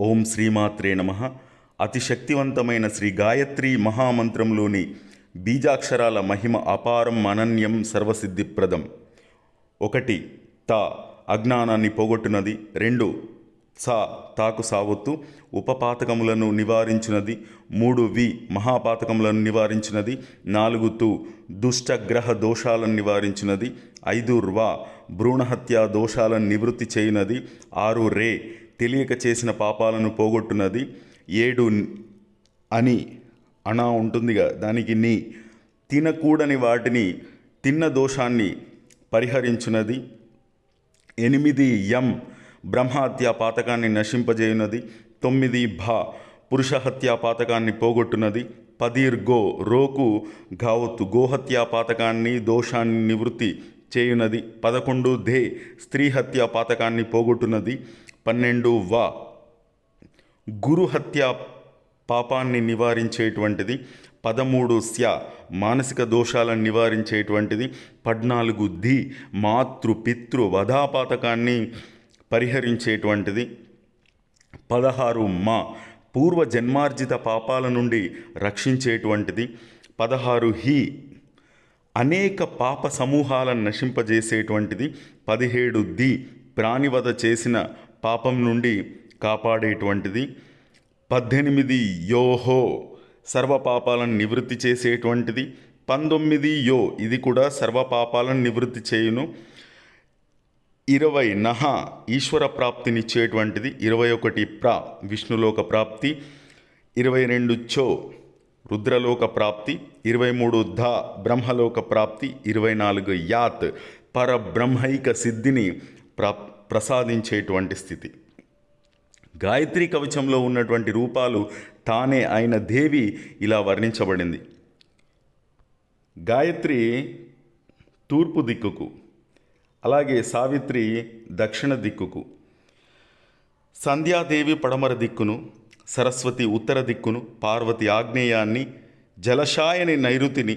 ఓం శ్రీమాత్రే నమ. అతి శక్తివంతమైన శ్రీ గాయత్రి మహామంత్రంలోని బీజాక్షరాల మహిమ అపారం అనన్యం సర్వసిద్ధిప్రదం. ఒకటి తా అజ్ఞానాన్ని పోగొట్టునది. రెండు సా తాకు సావొత్తు. ఉపపాతకములను నివారించినది. మూడు వి మహాపాతకములను నివారించినది. నాలుగు తు దుష్టగ్రహ దోషాలను నివారించినది. ఐదు ర్వా భ్రూణహత్యా దోషాలను నివృత్తి చేయనది. ఆరు రే తెలియక చేసిన పాపాలను పోగొట్టునది ఏడు అని అనా ఉంటుందిగా. దానికి నీ తినకూడని వాటిని తిన్న దోషాన్ని పరిహరించున్నది. ఎనిమిది యం బ్రహ్మహత్య పాతకాన్ని నశింపజేయునది తొమ్మిది భా పురుషహత్యా పాతకాన్ని పోగొట్టునది పదీర్ గో రోకు గావత్తు గోహత్యా పాతకాన్ని దోషాన్ని నివృత్తి చేయునది పదకొండు ధే స్త్రీ హత్య పాతకాన్ని పోగొట్టునది పన్నెండు వా. గురు హత్య పాపాన్ని నివారించేటువంటిది పదమూడు స్య మానసిక దోషాలను నివారించేటువంటిది పద్నాలుగు ది మాతృ పితృ వధాపాతకాన్ని పరిహరించేటువంటిది పదహారు మా పూర్వ జన్మార్జిత పాపాల నుండి రక్షించేటువంటిది పదహారు హి అనేక పాప సమూహాలను నశింపజేసేటువంటిది పదిహేడు ది ప్రాణివధ చేసిన పాపం నుండి కాపాడేటువంటిది. పద్దెనిమిది యోహో సర్వ పాపాలను నివృత్తి చేసేటువంటిది. పంతొమ్మిది యో ఇది కూడా సర్వ పాపాలను నివృత్తి చేయును. ఇరవై నహ ఈశ్వర ప్రాప్తినిచ్చేటువంటిది. ఇరవై ఒకటి ప్రా విష్ణులోక ప్రాప్తి. ఇరవై రెండు చో రుద్రలోక ప్రాప్తి. ఇరవై మూడు ధ బ్రహ్మలోక ప్రాప్తి. ఇరవై నాలుగు యాత్ పరబ్రహ్మైక సిద్ధిని ప్రాప్ ప్రసాదించేటువంటి స్థితి. గాయత్రి కవచంలో ఉన్నటువంటి రూపాలు తానే అయిన దేవి ఇలా వర్ణించబడింది. గాయత్రి తూర్పు దిక్కుకు అలాగే సావిత్రి దక్షిణ దిక్కుకు సంధ్యాదేవి పడమర దిక్కును సరస్వతి ఉత్తర దిక్కును పార్వతి ఆగ్నేయాన్ని జలశాయని నైరుతిని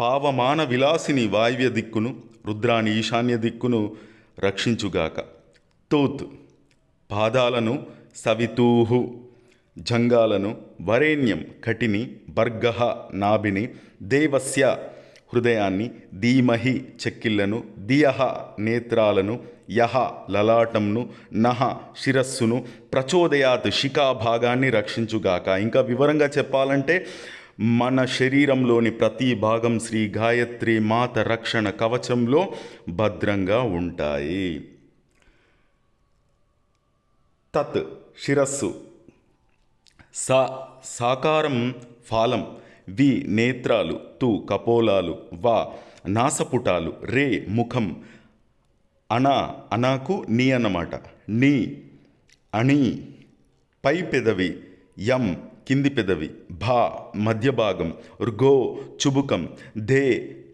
పావమాన విలాసిని వాయువ్య దిక్కును రుద్రాని ఈశాన్య దిక్కును రక్షించుగాక. తోత్ పాదాలను సవితూహు జంగాలను వరేణ్యం కటిని బర్గహ నాభిని దేవస్య హృదయాన్ని ధీమహి చెక్కిళ్ళను దియహ నేత్రాలను యహ లలాటంను నహ శిరస్సును ప్రచోదయాత్ శిఖా భాగాన్ని రక్షించుగాక. ఇంకా వివరంగా చెప్పాలంటే మన శరీరంలోని ప్రతి భాగం శ్రీ గాయత్రి మాత రక్షణ కవచంలో భద్రంగా ఉంటాయి. తత్ శిరస్సు. సా సాకారం ఫాలం. వి నేత్రాలు. తు కపోలాలు. వా నాసపుటాలు. రే ముఖం. అనా అనాకు నీ అన్నమాట నీ అణి. పై పెదవి. యం కింది పెదవి భా మధ్య భాగం ర్గో చుబుకం దే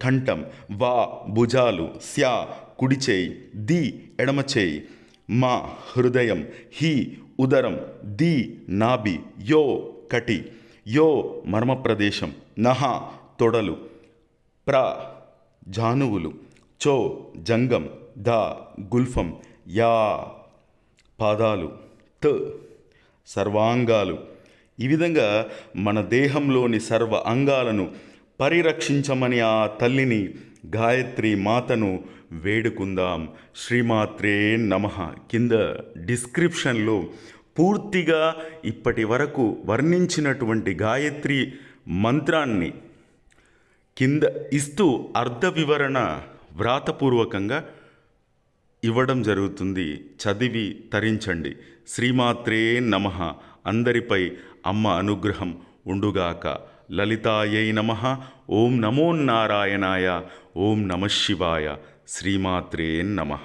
కంఠం వా భుజాలు స్యా కుడి చేయి ది ఎడమ చేయి మా హృదయం హి ఉదరం ది నాభి యో కటి యో మర్మ ప్రదేశం నహ తొడలు ప్ర జానువులు చో జంగం ద గుల్ఫం యా పాదాలు త సర్వాంగాలు ఈ విధంగా మన దేహంలోని సర్వ అంగాలను పరిరక్షించమని ఆ తల్లిని గాయత్రి మాతను వేడుకుందాం. శ్రీమాత్రే నమ. కింద డిస్క్రిప్షన్లో పూర్తిగా ఇప్పటి వరకు వర్ణించినటువంటి గాయత్రి మంత్రాన్ని కింద ఇస్తూ అర్ధ వివరణ వ్రాతపూర్వకంగా ఇవ్వడం జరుగుతుంది. చదివి తరించండి. శ్రీమాత్రే నమ. అందరిపై అమ్మ అనుగ్రహం ఉండుగాక. లలితాయై నమ. ఓం నమోన్నారాయణాయ ఓం నమ శివాయ. శ్రీమాత్రే నమ.